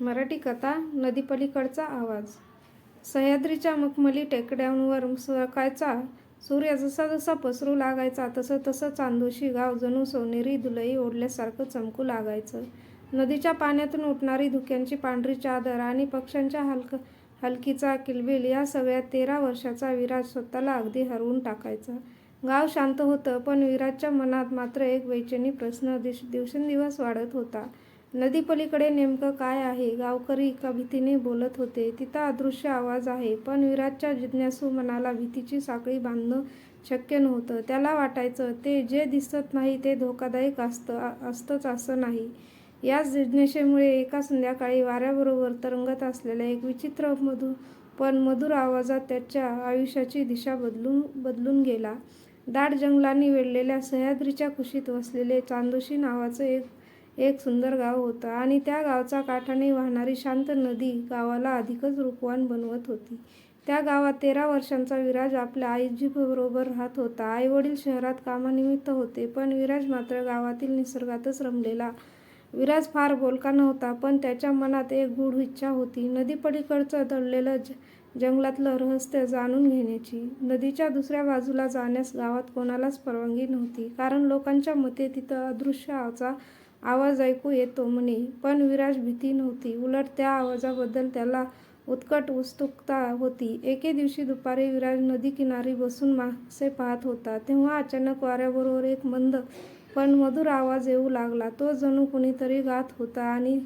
मराठी कथा नदीपलीकडचा आवाज. सह्याद्रीच्या मखमली टेकड्यांवर सकाळचा सूर्य जसा जसा पसरू लागायचा तसं तसं चांदोशी गाव जणू सोनेरी दुलई ओढल्यासारखं चमकू लागायचं. नदीच्या पाण्यातून उठणारी धुक्यांची पांढरी चादर आणि पक्ष्यांच्या हलक हलकीचा किलबिल या सगळ्या तेरा वर्षाचा विराज स्वतःला अगदी हरवून टाकायचा. गाव शांत होतं पण विराजच्या मनात मात्र एक बेचैनी प्रश्न दिश दिवसेंदिवस वाढत होता. नदीपलीकडे नेमकं काय आहे? गावकरी एका भीतीने बोलत होते. तिथं अदृश्य आवाज आहे. पण विराजच्या जिज्ञासू मनाला भीतीची साखळी बांधणं शक्य नव्हतं. त्याला वाटायचं ते जे दिसत नाही ते धोकादायक असतं असतंच असं नाही. याच जिज्ञासेमुळे एका संध्याकाळी वाऱ्याबरोबर तरंगत असलेल्या एक विचित्र मधु पण मधुर आवाजात त्याच्या आयुष्याची दिशा बदलून बदलून गेला. दाट जंगलांनी वेढलेल्या सह्याद्रीच्या कुशीत वसलेले चांदोशी नावाचं एक एक सुंदर गाव होतं. आणि त्या गावचा काठाने वाहणारी शांत नदी गावाला अधिकच रूपवान बनवत होती. त्या गावात तेरा वर्षांचा विराज आपल्या आईजीबरोबर राहत होता. आईवडील शहरात कामानिमित्त होते पण विराज मात्र गावातील निसर्गातच रमलेला. विराज फार बोलका नव्हता पण त्याच्या मनात एक गूढ इच्छा होती. नदीपलीकडचं दडलेलं ज जंगलातलं रहस्य जाणून घेण्याची. नदीच्या दुसऱ्या बाजूला जाण्यास गावात कोणालाच परवानगी नव्हती. कारण लोकांच्या मते तिथं अदृश्याचा आवाज ऐकू येतो म्हणे. पण विराज भीती नव्हती. उलट त्या आवाजाबद्दल त्याला उत्कट उत्सुकता होती. एके दिवशी दुपारी विराज नदीकिनारी बसून मासे पाहत होता. तेव्हा अचानक वाऱ्याबरोबर एक मंद पण मधुर आवाज येऊ लागला. तो जणू कुणीतरी गात होता आणि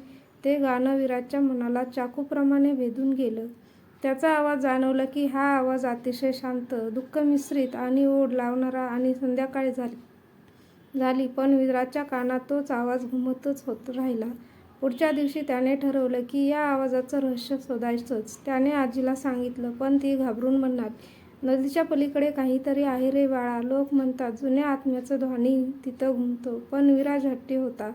ते गाणं विराजच्या मनाला चाकूप्रमाणे भेदून गेलं. त्याचा आवाज जाणवलं की हा आवाज अतिशय शांत दुःख मिश्रित आणि ओढ लावणारा आणि संध्याकाळी झाली. झाली पण विराजच्या कानात तोच आवाज घुमतच होत राहिला. पुढच्या दिवशी त्याने ठरवलं की या आवाजाचं रहस्य शोधायचंच. त्याने आजीला सांगितलं पण ती घाबरून म्हणाली नदीच्या पलीकडे काहीतरी आहे रे बाळा. लोक म्हणतात जुन्या आत्म्याचं ध्वनी तिथं घुमतो पण विराज हट्टी होता.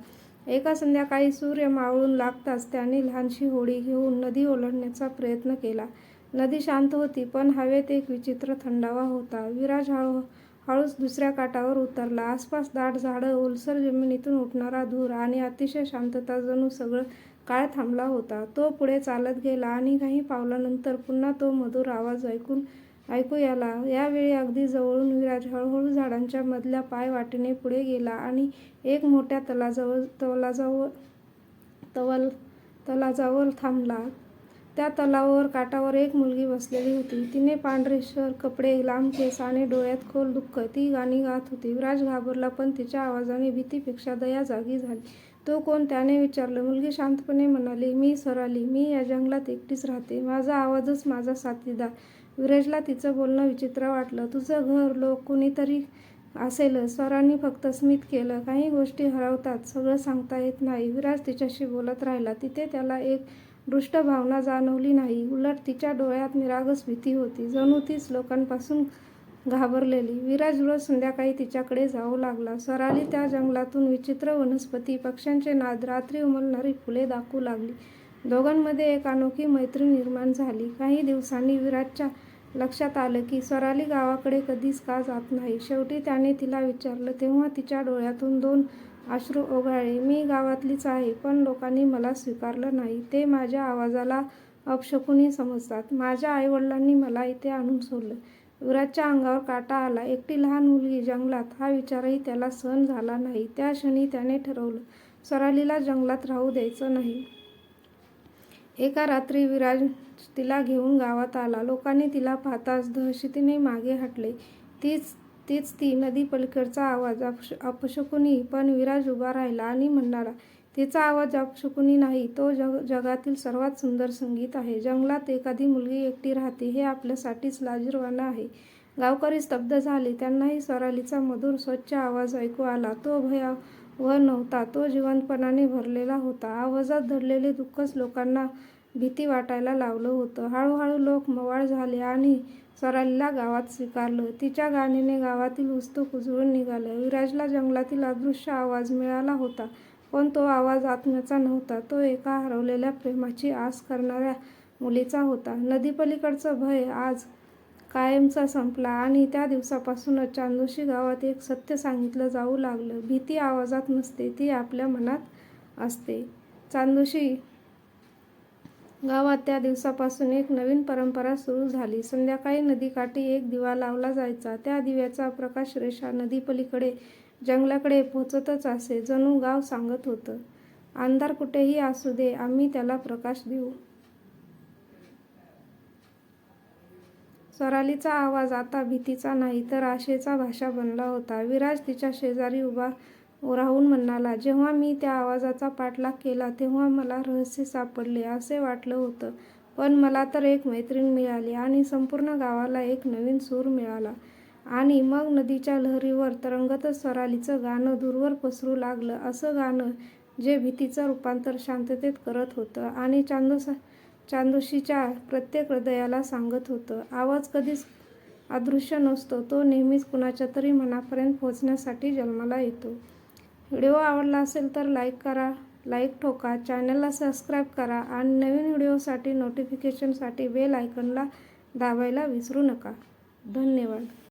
एका संध्याकाळी सूर्य मावळून लागताच त्याने लहानशी होडी घेऊन नदी ओलांडण्याचा प्रयत्न केला. नदी शांत होती पण हवेत एक विचित्र थंडावा होता. विराज हळू हळूच दुसऱ्या काठावर उतरला. आसपास दाट झाडं ओलसर जमिनीतून उठणारा धूर आणि अतिशय शांतता जणू सगळं काळ थांबला होता. तो पुढे चालत गेला आणि काही पावलानंतर पुन्हा तो मधुर आवाज ऐकून ऐकू याला. यावेळी अगदी जवळून विराज हळूहळू झाडांच्या मधल्या पाय वाटेने पुढे गेला आणि एक मोठ्या तलाजवळ तवलाजावर तवल तलाजावर थांबला. त्या तलावावर काठावर एक मुलगी बसलेली होती. तिने पांढरे शर कपडे लांब केस आणि डोळ्यात खोल दुःख. ती गाणी गात होती. विराज घाबरला पण तिच्या आवाजाने भीतीपेक्षा दया जागी झाली. तो कोण त्याने विचारलं. मुलगी शांतपणे म्हणाली मी सराली. मी या जंगलात एकटीच राहते. माझा आवाजच माझा साथीदार. विराजला तिचं बोलणं विचित्र वाटलं. तुझं घर लोक कुणीतरी असेल. स्वरांनी फक्त स्मित केलं. काही गोष्टी हरवतात. सगळं सांगता येत नाही. विराज तिच्याशी बोलत राहिला. तिथे त्याला एक दृष्ट भावना जाणवली नाही. उलट तिच्या डोळ्यात निरागस भीती होती. जणू तीच लोकांपासून घाबरलेली. विराज रोज संध्याकाळी तिच्याकडे जाऊ लागला. स्वराली त्या जंगलातून विचित्र वनस्पती पक्ष्यांचे नाद रात्री उमलणारी फुले दाखवू लागली. दोघांमध्ये एक अनोखी मैत्री निर्माण झाली. काही दिवसांनी विराजच्या लक्षात आलं की स्वराली गावाकडे कधीच का जात नाही. शेवटी त्याने तिला विचारलं तेव्हा तिच्या डोळ्यातून दोन अश्रू ओघाळे मी गावातलीच आहे पण लोकांनी मला स्वीकारलं नाही. ते माझ्या आवाजाला अपशकुनी समजतात. माझ्या आईवडिलांनी मला इथे आणून सोडलं. विराजच्या अंगावर काटा आला. एकटी लहान मुलगी जंगलात. हा विचारही त्याला सहन झाला नाही. त्या क्षणी त्याने ठरवलं स्वरालीला जंगलात राहू द्यायचं नाही. एका रात्री विराज तिला घेऊन गावात आला. लोकांनी तिला पाहताच दहशतीने मागे हटले. तीच तीच ती नदी पलीकडचा आवाज. अपश अपशकुनी. पण विराज उभा राहिला आणि म्हणणारा तिचा आवाज अपशकुनी नाही. तो जग जगातील सर्वात सुंदर संगीत आहे. जंगलात एखादी मुलगी एकटी राहते. हे आपल्यासाठीच लाजीरवाणं आहे. गावकरी स्तब्ध झाले. त्यांनाही स्वरालीचा मधुर स्वच्छ आवाज ऐकू आला. तो भयावह नव्हता. तो जिवंतपणाने भरलेला होता. आवाजात दडलेले दुःखच लोकांना भीती वाटायला लावलं होतं. हळूहळू लोक मवाळ झाले आणि स्वरालीला गावात स्वीकारलं. तिच्या गाणीने गावातील उस्तूक उजळून निघाल्या. विराजला जंगलातील अदृश्य आवाज मिळाला होता पण तो आवाज आत्म्याचा नव्हता. तो एका हरवलेल्या प्रेमाची आस करणाऱ्या मुलीचा होता. नदीपलीकडचं भय आज कायमचा संपला आणि त्या दिवसापासूनच चांदोशी गावात एक सत्य सांगितलं जाऊ लागलं. भीती आवाजात नसते ती आपल्या मनात असते. चांदोशी गावात त्या दिवसापासून एक नवीन परंपरा सुरू झाली. संध्याकाळी नदीकाठी एक दिवा लावला जायचा. त्या दिव्याचा प्रकाशरेषा नदीपलीकडे जंगलाकडे पोचतच असे. जणू गाव सांगत होतं, अंधार कुठेही असू दे, आम्ही त्याला प्रकाश देऊ. स्वरालीचा आवाज आता भीतीचा नाही, तर आशेचा भाषा बनला होता. विराज तिच्या शेजारी उभा राहून म्हणाला, जेव्हा मी त्या आवाजाचा पाठलाग केला, तेव्हा मला रहस्य सापडले असे वाटलं होतं. पण मला तर एक मैत्रीण मिळाली आणि संपूर्ण गावाला एक नवीन सूर मिळाला. आणि मग नदीच्या लहरीवर तरंगत स्वरालीचं गाणं दूरवर पसरू लागलं. असं गाणं, जे भीतीचं रूपांतर शांततेत करत होतं आणि चांदोसा चांदोशीच्या प्रत्येक हृदयाला सांगत होतं, आवाज कधीच अदृश्य नसतो, तो नेहमीच कुणाच्या तरी मनापर्यंत पोहोचण्यासाठी जन्माला येतो. व्हिडिओ आवडला असेल तर लाईक करा, लाईक ठोका. चॅनलला सबस्क्राईब करा आणि नवीन व्हिडिओसाठी नोटिफिकेशनसाठी बेल आयकनला दाबायला विसरू नका. धन्यवाद.